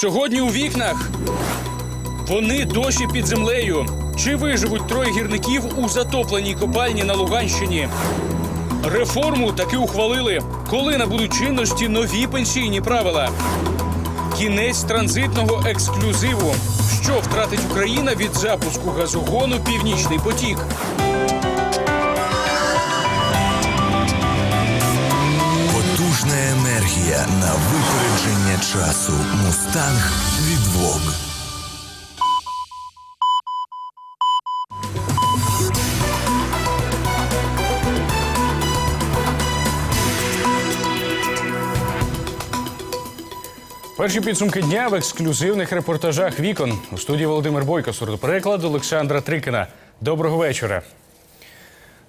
Сьогодні у вікнах вони досі під землею. Чи виживуть троє гірників у затопленій копальні на Луганщині? Реформу таки ухвалили. Коли набудуть чинності нові пенсійні правила? Кінець транзитного ексклюзиву. Що втратить Україна від запуску газогону Північний потік? Енергія на випередження часу. Мустанг від Vogue. Перші підсумки дня в ексклюзивних репортажах вікон у студії Володимир Бойко, сурдопереклад Олександра Трикина. Доброго вечора.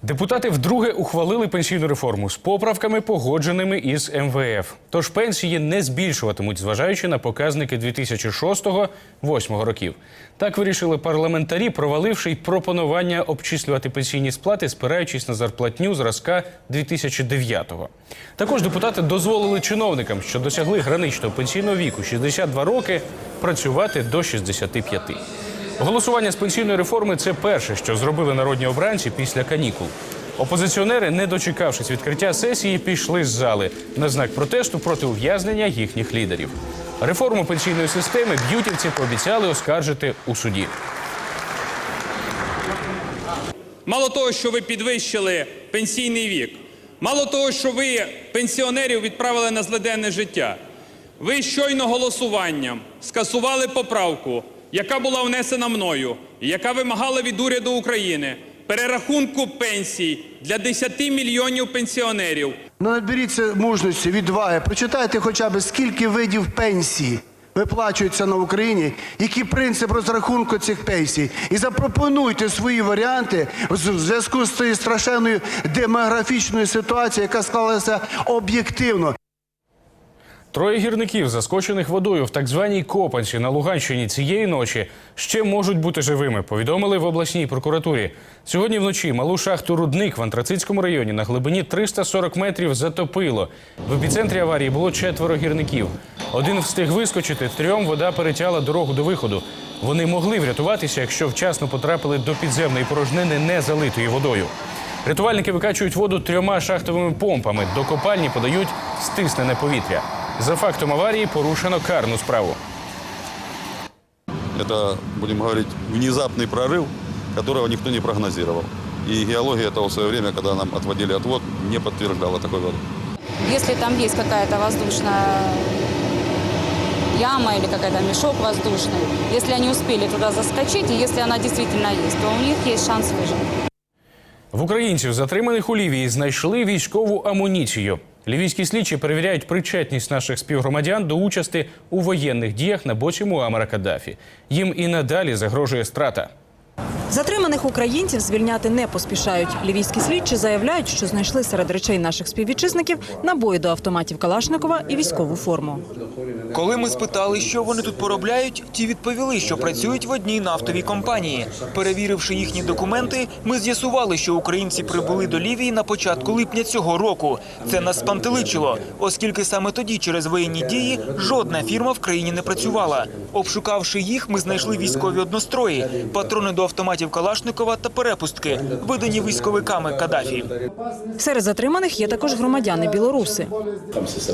Депутати вдруге ухвалили пенсійну реформу з поправками, погодженими із МВФ. Тож пенсії не збільшуватимуть, зважаючи на показники 2006-2008 років. Так вирішили парламентарі, проваливши й пропонування обчислювати пенсійні сплати, спираючись на зарплатню зразка 2009-го. Також депутати дозволили чиновникам, що досягли граничного пенсійного віку 62 роки, працювати до 65. Голосування з пенсійної реформи це перше, що зробили народні обранці після канікул. Опозиціонери, не дочекавшись відкриття сесії, пішли з зали на знак протесту проти ув'язнення їхніх лідерів. Реформу пенсійної системи б'ютівці пообіцяли оскаржити у суді. Мало того, що ви підвищили пенсійний вік, мало того, що ви пенсіонерів відправили на злиденне життя, ви щойно голосуванням скасували поправку, яка була внесена мною, яка вимагала від уряду України перерахунку пенсій для 10 мільйонів пенсіонерів. Ну, наберіться мужності, відваги. Прочитайте хоча б скільки видів пенсії виплачується на Україні, який принцип розрахунку цих пенсій. І запропонуйте свої варіанти в зв'язку з цією страшенною демографічною ситуацією, яка склалася об'єктивно. Троє гірників, заскочених водою в так званій Копанці на Луганщині цієї ночі, ще можуть бути живими. Повідомили в обласній прокуратурі. Сьогодні вночі малу шахту Рудник в Антрацитському районі на глибині 340 метрів затопило. В епіцентрі аварії було четверо гірників. Один встиг вискочити, трьом вода перетяла дорогу до виходу. Вони могли врятуватися, якщо вчасно потрапили до підземної порожнини, не залитої водою. Рятувальники викачують воду трьома шахтовими помпами. До копальні подають стиснене повітря. За фактом аварії порушено карну справу. Это, будем говорить, внезапный прорыв, которого никто не прогнозировал. И геология этого в свое время, когда нам отводили отвод, не подтверждала такой воды. Если там есть какая-то воздушная яма или какая-то мешок воздушный, если они успели туда заскочить, и если она действительно есть, то у них есть шанс выжить. В українців, затриманих у Лівії, знайшли військову амуніцію. Лівійські слідчі перевіряють причетність наших співгромадян до участі у воєнних діях на бочі Муамара Каддафі. Їм і надалі загрожує страта. Затриманих українців звільняти не поспішають. Лівійські слідчі заявляють, що знайшли серед речей наших співвітчизників набої до автоматів Калашникова і військову форму. Коли ми спитали, що вони тут поробляють, ті відповіли, що працюють в одній нафтовій компанії. Перевіривши їхні документи, ми з'ясували, що українці прибули до Лівії на початку липня цього року. Це нас спантеличило, оскільки саме тоді, через воєнні дії, жодна фірма в країні не працювала. Обшукавши їх, ми знайшли військові однострої, патрони до автоматів Калашникова та перепустки, видані військовиками Каддафі. Серед затриманих є також громадяни білоруси.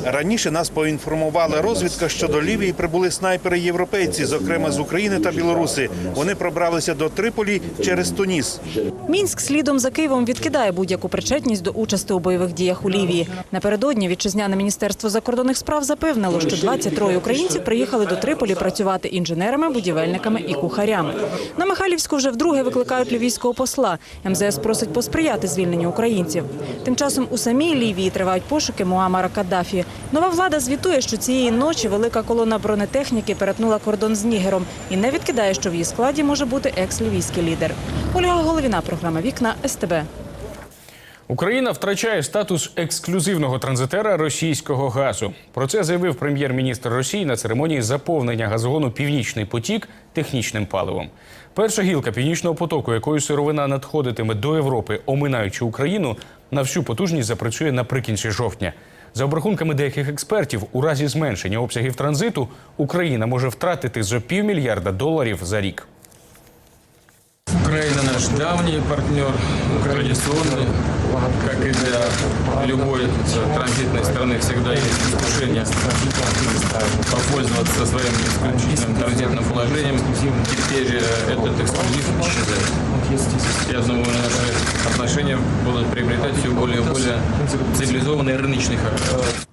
Раніше нас поінформувала розвідка, що до Лівії прибули снайпери європейці, зокрема з України та Білоруси. Вони пробралися до Триполі через Туніс. Мінськ слідом за Києвом відкидає будь-яку причетність до участі у бойових діях у Лівії. Напередодні вітчизняне міністерство закордонних справ запевнило, що 23 українців приїхали до Триполі працювати інженерами, будівельниками і кухарями. На Михайлівську вже вдруге викликають лівійського посла. МЗС просить посприяти звільненню українців. Тим часом у самій Лівії тривають пошуки Муамара Каддафі. Нова влада звітує, що цієї ночі велика колона бронетехніки перетнула кордон з Нігером і не відкидає, що в її складі може бути екс-лівійський лідер. Ольга Головіна, програма Вікна СТБ. Україна втрачає статус ексклюзивного транзитера російського газу. Про це заявив прем'єр-міністр Росії на церемонії заповнення газогону Північний потік технічним паливом. Перша гілка північного потоку, якою сировина надходитиме до Європи, оминаючи Україну, на всю потужність запрацює наприкінці жовтня. За обрахунками деяких експертів, у разі зменшення обсягів транзиту Україна може втратити зо півмільярда доларів за рік. Украина наш давний партнер, традиционный, как и для любой транзитной страны всегда есть искушение попользоваться своим исключительным транзитным положением. Теперь э, этот эксклюзив исчезает. Я думаю, наши отношения будут приобретать все более и более цивилизованный рыночный характер.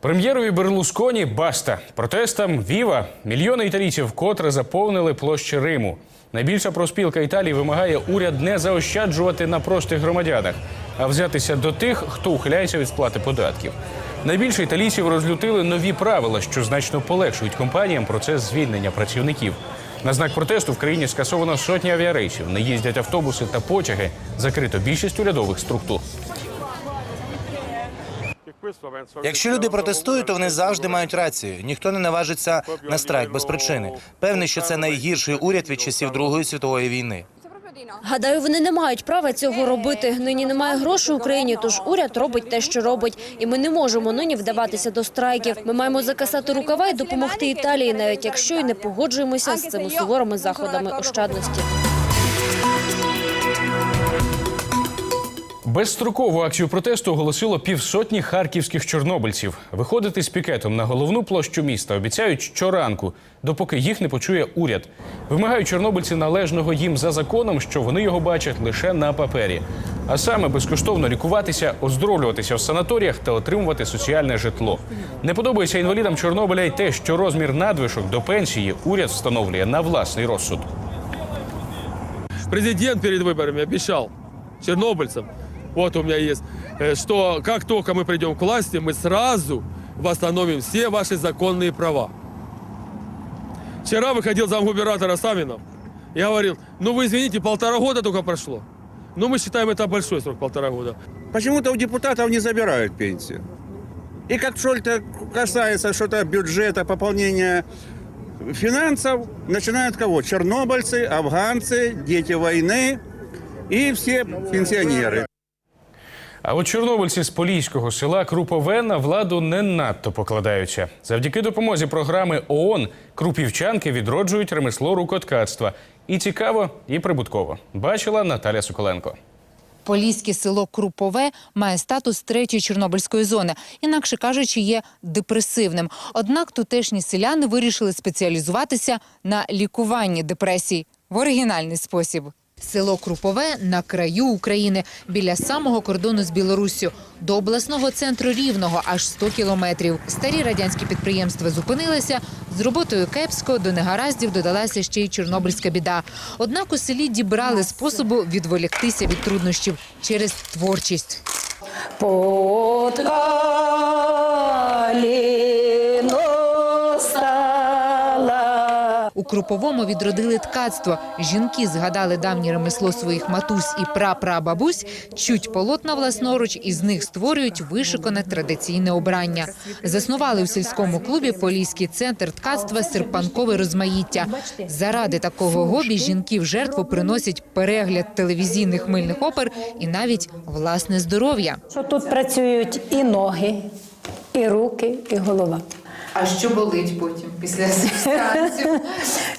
Прем'єрові Берлусконі баста. Протестам Віва. Мільйони італійців вкотре заповнили площі Риму. Найбільша проспілка Італії вимагає уряд не заощаджувати на простих громадянах, а взятися до тих, хто ухиляється від сплати податків. Найбільше італійців розлютили нові правила, що значно полегшують компаніям процес звільнення працівників. На знак протесту в країні скасовано сотні авіарейсів, не їздять автобуси та потяги, закрито більшість урядових структур. Якщо люди протестують, то вони завжди мають рацію. Ніхто не наважиться на страйк без причини. Певний, що це найгірший уряд від часів Другої світової війни. Гадаю, вони не мають права цього робити. Нині немає грошей в Україні, тож уряд робить те, що робить, і ми не можемо нині вдаватися до страйків. Ми маємо закасати рукава і допомогти Італії, навіть якщо і не погоджуємося з цими суворими заходами ощадності. Безстрокову акцію протесту оголосило півсотні харківських чорнобильців. Виходити з пікетом на головну площу міста обіцяють щоранку, допоки їх не почує уряд. Вимагають чорнобильці належного їм за законом, що вони його бачать лише на папері. А саме безкоштовно лікуватися, оздоровлюватися в санаторіях та отримувати соціальне житло. Не подобається інвалідам Чорнобиля й те, що розмір надвишок до пенсії уряд встановлює на власний розсуд. Президент перед выборами обещал чернобыльцам, вот у меня есть, э, что как только мы придем к власти, мы сразу восстановим все ваши законные права. Вчера выходил замгубернатора Савинов и говорил, ну вы извините, полтора года только прошло. Ну мы считаем это большой срок, полтора года. Почему-то у депутатов не забирают пенсию. И как что-то касается что-то бюджета, пополнения финансов, начинают кого? Чернобыльцы, афганцы, дети войны и все пенсионеры. А от чорнобильці з поліського села Крупове на владу не надто покладаються. Завдяки допомозі програми ООН крупівчанки відроджують ремесло рукоткацтва. І цікаво, і прибутково. Бачила Наталя Соколенко. Поліське село Крупове має статус третьої чорнобильської зони, інакше кажучи, є депресивним. Однак тутешні селяни вирішили спеціалізуватися на лікуванні депресій в оригінальний спосіб. Село Крупове на краю України, біля самого кордону з Білоруссю. До обласного центру Рівного аж 100 кілометрів. Старі радянські підприємства зупинилися. З роботою кепсько до негараздів додалася ще й чорнобильська біда. Однак у селі дібрали способу відволіктися від труднощів через творчість. У Круповому відродили ткацтво. Жінки згадали давнє ремесло своїх матусь і прапрабабусь, чуть полотна власноруч і з них створюють вишикане традиційне обрання. Заснували у сільському клубі Поліський центр ткацтва серпанкове розмаїття. Заради такого гобі жінки в жертву приносять перегляд телевізійних мильних опер і навіть власне здоров'я. Що тут працюють і ноги, і руки, і голова. А що болить потім після сеансів?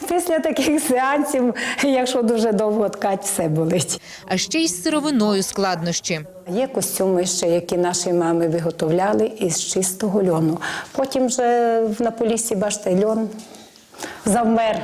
Після таких сеансів, якщо дуже довго ткать, все болить. А ще й з сировиною складнощі. Є костюми ще, які наші мами виготовляли із чистого льону. Потім вже на полісі, бачите, льон завмер.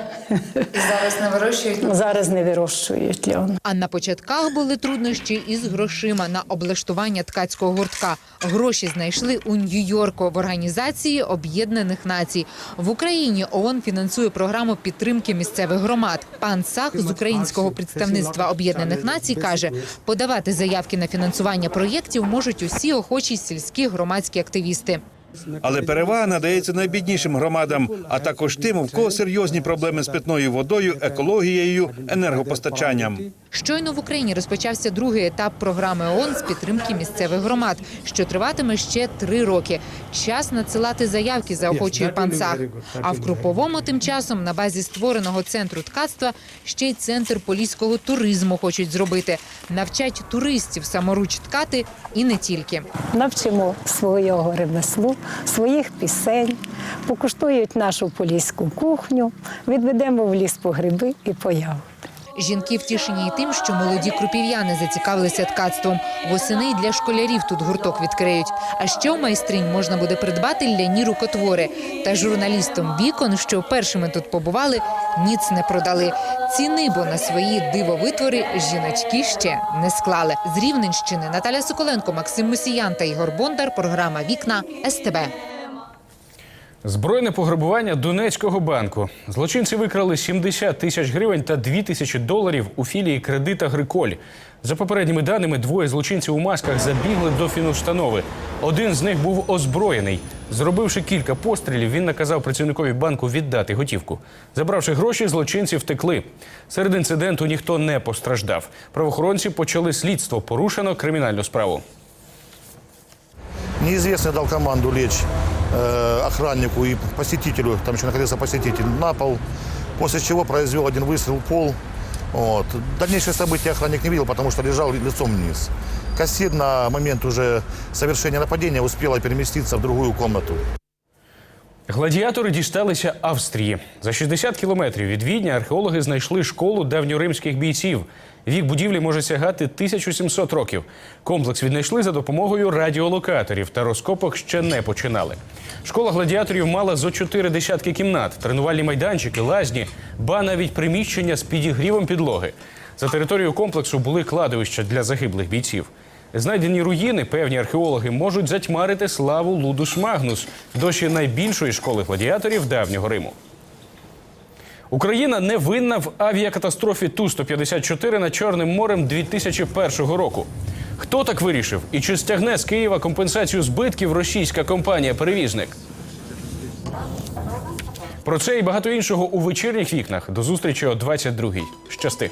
І зараз не вирощують. Зараз не вирощують льон. А на початках були труднощі із грошима на облаштування ткацького гуртка. Гроші знайшли у Нью-Йорку в організації Об'єднаних Націй. В Україні ООН фінансує програму підтримки місцевих громад. Пан Сах з українського представництва Об'єднаних Націй каже, подавати заявки на фінансування проєктів можуть усі охочі сільські громадські активісти. Але перевага надається найбіднішим громадам, а також тим, у кого серйозні проблеми з питною водою, екологією, енергопостачанням. Щойно в Україні розпочався другий етап програми ООН з підтримки місцевих громад, що триватиме ще три роки. Час надсилати заявки заохочує пан Сах. А в Круповому тим часом на базі створеного центру ткацтва ще й центр поліського туризму хочуть зробити. Навчать туристів саморуч ткати і не тільки. навчимо свого ремеслу, своїх пісень, покуштують нашу поліську кухню, відведемо в ліс по гриби і по ягоди. Жінки втішені й тим, що молоді крупів'яни зацікавилися ткацтвом. Восени й для школярів тут гурток відкриють. А ще у майстринь можна буде придбати ляні рукотвори. Та журналістам вікон, що першими тут побували, ніц не продали. Ціни, бо на свої дивовитвори жіночки ще не склали. З Рівненщини Наталя Соколенко, Максим Мусіян та Ігор Бондар. Програма Вікна СТБ. Збройне пограбування Донецького банку. Злочинці викрали 70 тисяч гривень та 2 тисячі доларів у філії «Кредит Агриколь». За попередніми даними, двоє злочинців у масках забігли до фінустанови. Один з них був озброєний. Зробивши кілька пострілів, він наказав працівникові банку віддати готівку. Забравши гроші, злочинці втекли. Серед інциденту ніхто не постраждав. Правоохоронці почали слідство. Порушено кримінальну справу. Неизвестный дал команду лечь э, охраннику и посетителю, там еще находился посетитель, на пол, после чего произвел один выстрел в пол. Вот. Дальнейшие события охранник не видел, потому что лежал лицом вниз. Кассир на момент уже совершения нападения успела переместиться в другую комнату. Гладіатори дісталися Австрії. За 60 кілометрів від Відня археологи знайшли школу давньоримських бійців. Вік будівлі може сягати 1700 років. Комплекс віднайшли за допомогою радіолокаторів та розкопок ще не починали. Школа гладіаторів мала зо чотири десятки кімнат, тренувальні майданчики, лазні, ба навіть приміщення з підігрівом підлоги. За територією комплексу були кладовища для загиблих бійців. Знайдені руїни певні археологи можуть затьмарити славу Лудус Магнус, досі найбільшої школи гладіаторів давнього Риму. Україна не винна в авіакатастрофі Ту-154 над Чорним морем 2001 року. Хто так вирішив? І чи стягне з Києва компенсацію збитків російська компанія-перевізник? Про це і багато іншого у вечірніх вікнах. До зустрічі о 22-й. Щасти.